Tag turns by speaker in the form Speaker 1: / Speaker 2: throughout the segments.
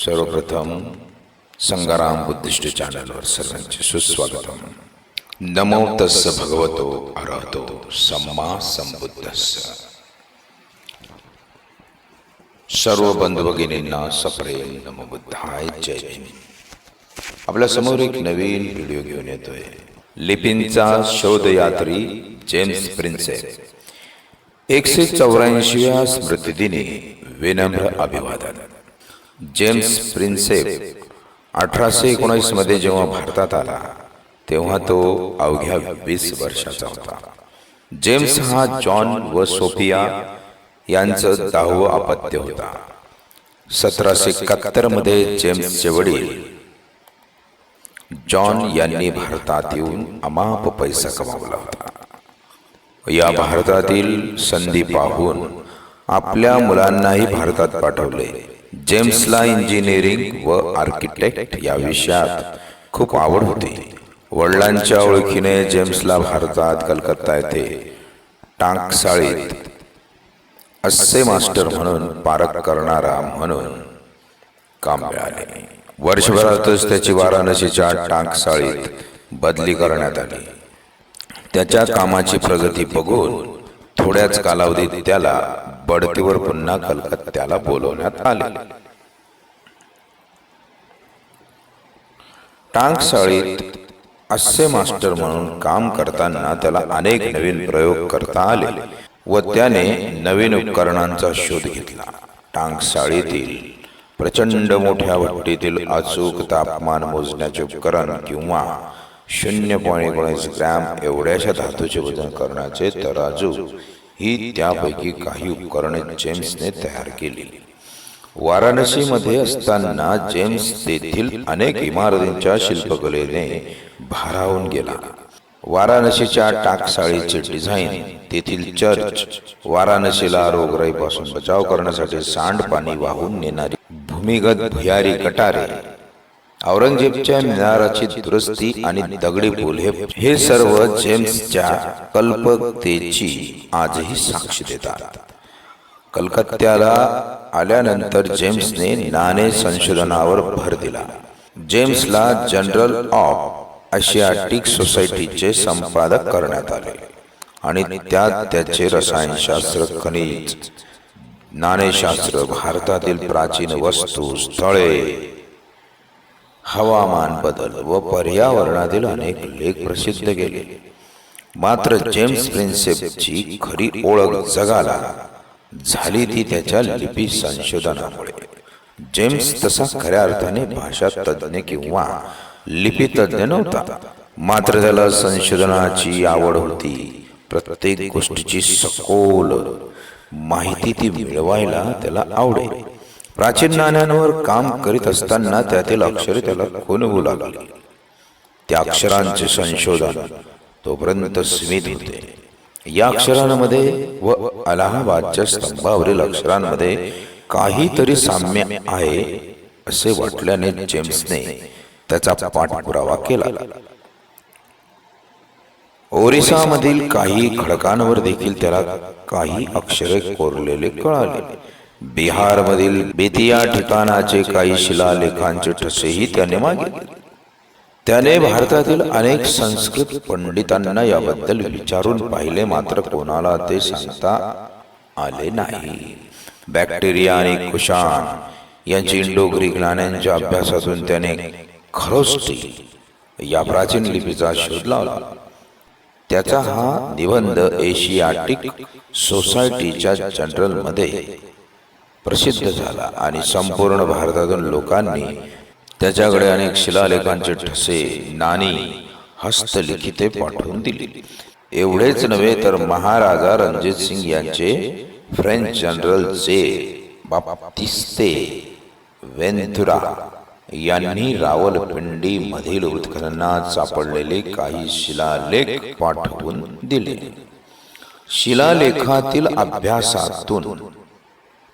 Speaker 1: सर्वप्रथम संगाराम बुद्धिस्ट चॅनलवर सर्वांचे सुस्वागतम. नमो तस्स भगवतो अरहतो सम्मा संबुद्धस सर्व बंधू भगिनींना सप्रेम नमो बुद्धाय जय आपल्यासमोर एक नवीन व्हिडिओ घेऊन येतोय. लिपिंचा शोधयात्री जेम्स प्रिन्सेस एकशे चौऱ्याऐंशीव्या स्मृतिदिनी विनम्र अभिवादन. जेम्स प्रिन्सेप अठराशे एकोणीसमध्ये जेव्हा भारतात आला तेव्हा तो अवघ्या वीस वर्षाचा होता. जेम्स हा जॉन व सोफिया यांचं दहावं अपत्य होता. सतराशे एकाहत्तरमध्ये जेम्सचे वडील जॉन यांनी भारतात येऊन अमाप पैसा कमावला होता. या भारतातील संधी पाहून आपल्या मुलांनाही भारतात पाठवले. जेम्सला इंजिनिअरिंग व आर्किटेक्ट या विषयात खूप आवड होती. वडिलांच्या ओळखीने जेम्सला भारतात कलकत्ता येथे टांकसाळीत असे मास्टर म्हणून पारख करणारा म्हणून काम मिळाले. वर्षभरातच त्याची वाराणसीच्या टांकसाळीत बदली करण्यात आली. त्याच्या कामाची प्रगती बघून थोड्याच कालावधीत त्याला बढतीवर पुन्हा कलकत्त्याला बोलवण्यात आले. टांगसाळीत असे मास्टर म्हणून काम करताना त्याला अनेक नवीन प्रयोग करता आले व त्याने नवीन उपकरणांचा शोध घेतला. टांगसाळीतील प्रचंड मोठ्या भट्टीतील अचूक तापमान मोजण्याचे उपकरण किंवा शून्य पॉईंट एकोणीस ग्रॅम एवढ्याशा धातूचे वजन करण्याचे तराजू ही त्यापैकी काही उपकरणे जेम्सने तयार केली. वाराणसीमध्ये असताना जेम्स तेथील अनेक इमारतींच्या शिल्पकलेने भारावून गेला. वाराणसीच्या टाकसाळीचे डिझाईन तेथील चर्च वाराणसीला रोगराईपासून बचाव करण्यासाठी सांडपाणी वाहून नेणारी भूमिगत भुयारी गटारे औरंगजेबच्या मिनाराची दुरुस्ती आणि दगडी पूल हे सर्व जेम्सच्या कल्पकतेची आजही साक्ष देतात. कलकत्त्याला आल्यानंतर जेम्सने नाणे संशोधनावर भर दिला. जेम्सला जनरल ऑफ आशियाटिक सोसायटीचे संपादक करण्यात आले आणि त्यात त्याचे रसायनशास्त्र खनिज नाणेशास्त्र भारतातील प्राचीन वस्तू स्थळे हवामान बदल व पर्यावरणातील अनेक लेख प्रसिद्ध केले. मात्र जेम्स प्रिन्सेपची खरी ओळख जगाला झाली ती त्याच्या लिपी संशोधनामुळे. जेम्स तसा खऱ्या अर्थाने भाषा तज्ज्ञ किंवा लिपी तज्ज्ञ नव्हता. मात्र त्याला संशोधनाची आवड होती. प्रत्येक गोष्टीची सखोल माहिती ती मिळवायला त्याला आवडे. प्राचीन नाण्यांवर काम करीत असताना त्यातील अक्षरे त्याला खुणवू लागली. त्या अक्षरांचे संशोधन तोपर्यंत सीमित होते. या अक्षरांमध्ये व अलाहाबादच्या स्तंभावरील अक्षरांमध्ये काहीतरी साम्य आहे असे वाटल्याने जेम्सने त्याचा पाठपुरावा केला. ओरिसामधील काही खडकांवर देखील त्याला काही अक्षरे कोरलेले कळाले. बिहारमधील बेतिया ठिकाणाचे काही शिलालेखांचे ठसेही त्याने मागितले त्याने भारतातील अनेक संस्कृत पंडितांना याबद्दल विचारून पाहिले मात्र कोणाला ते सांगता आले नाही. बॅक्टेरिया आणि कुशाण यांची इंडो ग्रीक नाण्यांच्या अभ्यासातून त्याने खरोष्टी या प्राचीन लिपीचा शोध लावला. त्याचा हा निबंध एशियाटिक सोसायटीच्या जनरलमध्ये प्रसिद्ध झाला आणि संपूर्ण भारतातून लोकांनी त्याच्याकडे अनेक शिलालेखांचे ठसे नाणी हस्तलिखिते पाठवून दिली. एवढेच नव्हे तर महाराजा रणजित सिंग यांचे फ्रेंच जनरल जे बाप्तिस्ते वेंथुरा यांनी रावलपिंडी मधील उत्खननात सापडलेले काही शिलालेख पाठवून दिले. शिलालेखातील अभ्यासातून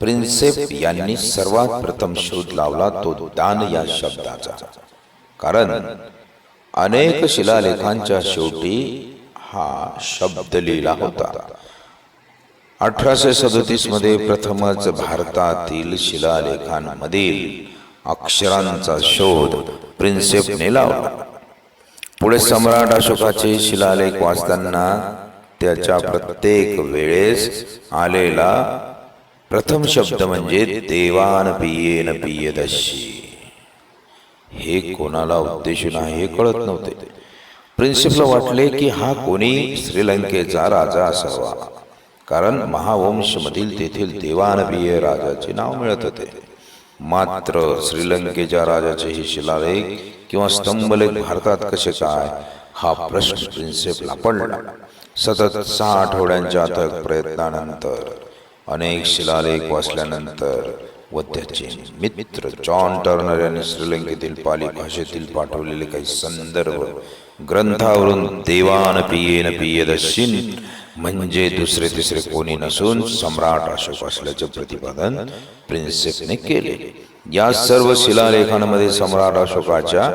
Speaker 1: प्रिन्सेप यांनी सर्वात प्रथम शोध लावला तो दान या शब्दाचा. कारण अनेक शिलालेखांच्या शेवटी हा शब्द लिहिला होता. अठराशे सदोतीसमध्ये प्रथमच भारतातील शिलालेखांमधील अक्षरांचा शोध प्रिन्सेपने लावला. पुढे सम्राट अशोकाचे शिलालेख वाचताना त्याच्या प्रत्येक वेळेस आलेला प्रथम शब्द म्हणजे देवान पियेन पियदशी. हे कोणाला उद्देशून आहे हे कळत नव्हते. प्रिन्सिपला वाटले की हा कोणी श्रीलंकेचा राजा असावा. कारण महावंशमधील तेथील देवानबीय राजाचे नाव मिळत होते. मात्र श्रीलंकेच्या राजाचे हे शिलालेख किंवा स्तंभलेख भारतात कसे काय? हा प्रश्न प्रिन्सिपला पडला. सतत सहा आठवड्यांच्या अथक प्रयत्नानंतर अनेक शिलालेख वाचल्यानंतर व त्याचे मित्र जॉन टर्नर यांनी श्रीलंकेतील पाली भाषेतील पाठवलेले काही संदर्भ ग्रंथावरून देवान पियेन पियदशीन म्हणजे दुसरे तिसरे कोणी नसून सम्राट अशोक असल्याचे प्रतिपादन प्रिन्सेपने केले. या सर्व शिलालेखांमध्ये सम्राट अशोकाच्या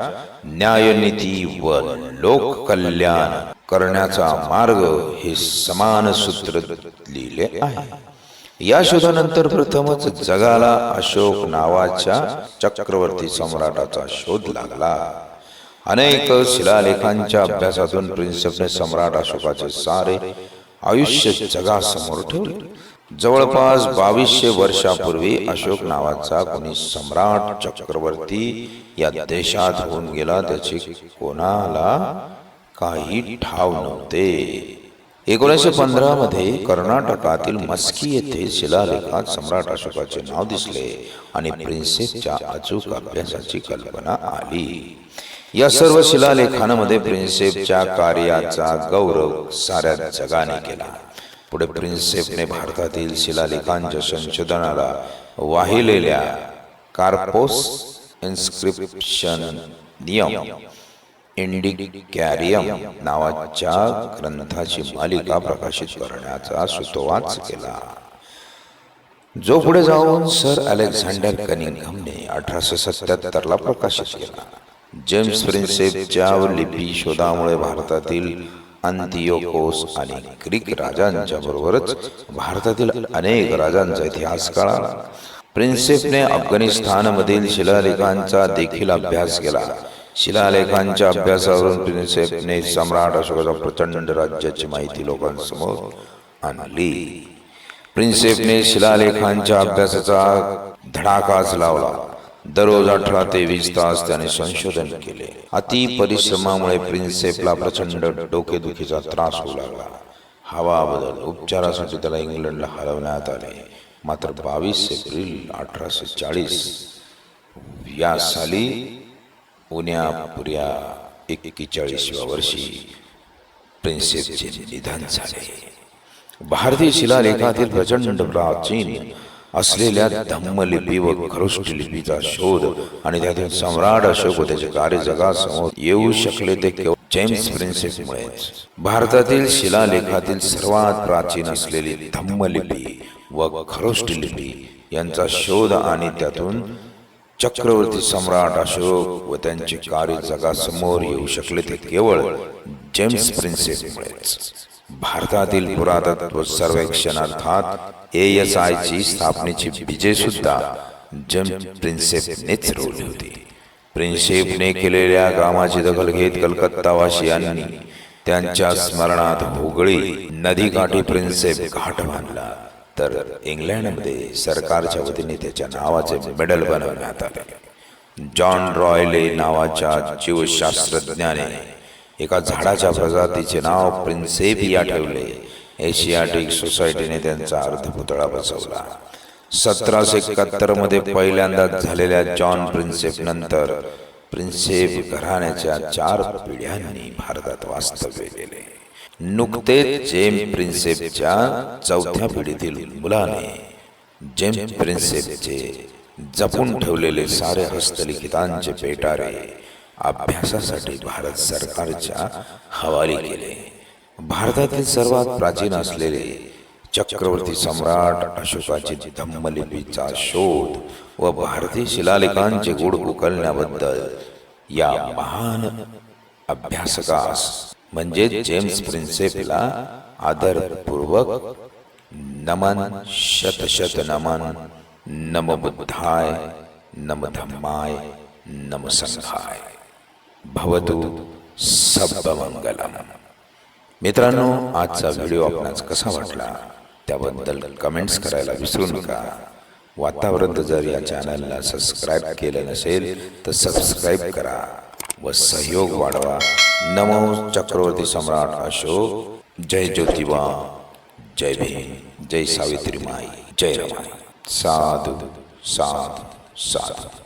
Speaker 1: न्यायनीती व लोककल्याण करण्याचा मार्ग हे समान सूत्र लिहिले आहे. या शोधानंतर प्रथमच जगाला अशोक नावाच्या चक्रवर्ती सम्राटाचा शोध लागला. अनेक शिलालेखांच्या अभ्यासातून प्रिन्सेपने सम्राट अशोकाचे सारे आयुष्य जगासमोर ठेवले. जवळपास बावीसशे वर्षापूर्वी अशोक नावाचा कोणी सम्राट चक्रवर्ती या देशात होऊन गेला त्याची कोणाला काही ठाव नव्हते. एकोणीसशे पंधरा मध्ये कर्नाटकातील मस्की येथे शिलालेखात सम्राट अशोकाचे नाव दिसले आणि प्रिन्सेपच्या अचूक अभ्यासाची कल्पना आली. या सर्व शिलालेखांमध्ये प्रिन्सेपच्या कार्याचा गौरव साऱ्या जगाने केला. पुढे प्रिन्सेपने भारतातील शिलालेखांच्या संशोधनाला वाहिलेल्या कार्पोस इन्स्क्रिप्शन नियम. इंडिकॅरियम नावाच्या ग्रंथाची मालिका प्रकाशित करण्याचा सुतोवाच केला. जो पुढे जाऊन सर अलेक्झांडर कनिंगमने अठराशे सत्याहत्तरला प्रकाशित केला. जेम्स प्रिन्सेपच्या लिपी शोधामुळे भारतातील अंतियोकोस आणि ग्रीक राजांच्या बरोबरच भारतातील अनेक राजांचा इतिहास कळाला. प्रिन्सेपने अफगाणिस्तानमधील शिलालेखांचा देखील अभ्यास केला. शिलालेखांच्या अभ्यासावरून प्रिन्सेपने सम्राट अशोकाच्या प्रचंड राज्याची माहिती लोकांसमोर आणली प्रिन्सेपने शिलालेखांच्या अभ्यासाचा धडाकाच लावला दररोज अठरा ते वीस तास त्याने संशोधन केले अति परिश्रमामुळे प्रिन्सेपला प्रचंड डोकेदुखीचा त्रास होऊ लागला हवा बदल उपचारासाठी त्याला इंग्लंडला हलवण्यात आले मात्र बावीस एप्रिल अठराशे चाळीस या साली पुण्यापुऱ्या एक्केचाळीसव्या वर्षी प्रिन्सेपचे निधन झाले. भारतीय शिलालेखातील प्रचंड प्राचीन असलेल्या धम्मलिपी व खरुष्ट लिपीचा शोध आणि त्यातील सम्राट अशोक व त्याचे कार्य जगासमोर येऊ शकले ते केवळ जेम्स प्रिन्सेपमुळेच. भारतातील शिलालेखातील सर्वात प्राचीन असलेली धम्मलिपी व खरोष्ट लिपी यांचा शोध आणि त्यातून चक्रवर्ती सम्राट अशोक व त्यांचे कार्य जगासमोर येऊ शकले ते केवळ जेम्स प्रिन्सेपमुळेच भारतातील पुरातत्व सर्वेक्षण अर्थात ए एस आय ची स्थापनेची विजय सुद्धा जेम्स प्रिन्सेपनेच रोवली होती. प्रिन्सेपने केलेल्या कामाची दखल घेत कलकत्तावासियांनी त्यांच्या स्मरणात हुगळी नदीकाठी प्रिन्सेप घाट बांधला. तर इंग्लंडमध्ये सरकारच्या वतीने त्याच्या नावाचे मेडल बनवण्यात आले जॉन रॉयले नावाच्या जीवशास्त्रज्ञाने एका झाडाच्या प्रजातीचे नाव प्रिन्सेपिया ठेवले. एशियाटिक सोसायटीने त्यांचा अर्धपुतळा बसवला. सतराशे एकाहत्तरमध्ये पहिल्यांदा झालेल्या जॉन प्रिन्सेप नंतर प्रिन्सेप घराण्याच्या चार पिढ्यांनी भारतात वास्तव्य केले. नुकतेच जेम प्रिन्सेपच्या चौथ्या पिढीतील मुलाने जेम प्रिन्सेपचे जपून ठेवलेले सारे हस्तलिखितांचे पेटारे अभ्यासासाठी भारत सरकारच्या हवाली केले. भारतातील सर्वात प्राचीन असलेले चक्रवर्ती सम्राट अशोकाची धम्मलिपीचा शोध व भारतीय शिलालेखांचे गुड उकलण्याबद्दल या महान अभ्यासकास म्हणजे जेम्स प्रिन्सेपला आदरपूर्वक नमन शत शत नमन नम बुद्धाय नम धम्माय नम संघाय भवतु सबमंगलम मित्रांनो आजचा व्हिडिओ आपणास कसा वाटला त्याबद्दल कमेंट्स करायला विसरू नका। वातावरण जर या चॅनलला सबस्क्राईब केलं नसेल तर सबस्क्राईब करा। व सहयोग वाढवा. नमो चक्रवर्ती सम्राट अशोक. जय ज्योतिबा. जय भीम. जय सावित्री माई. जय रमाई साधू साधू साधू.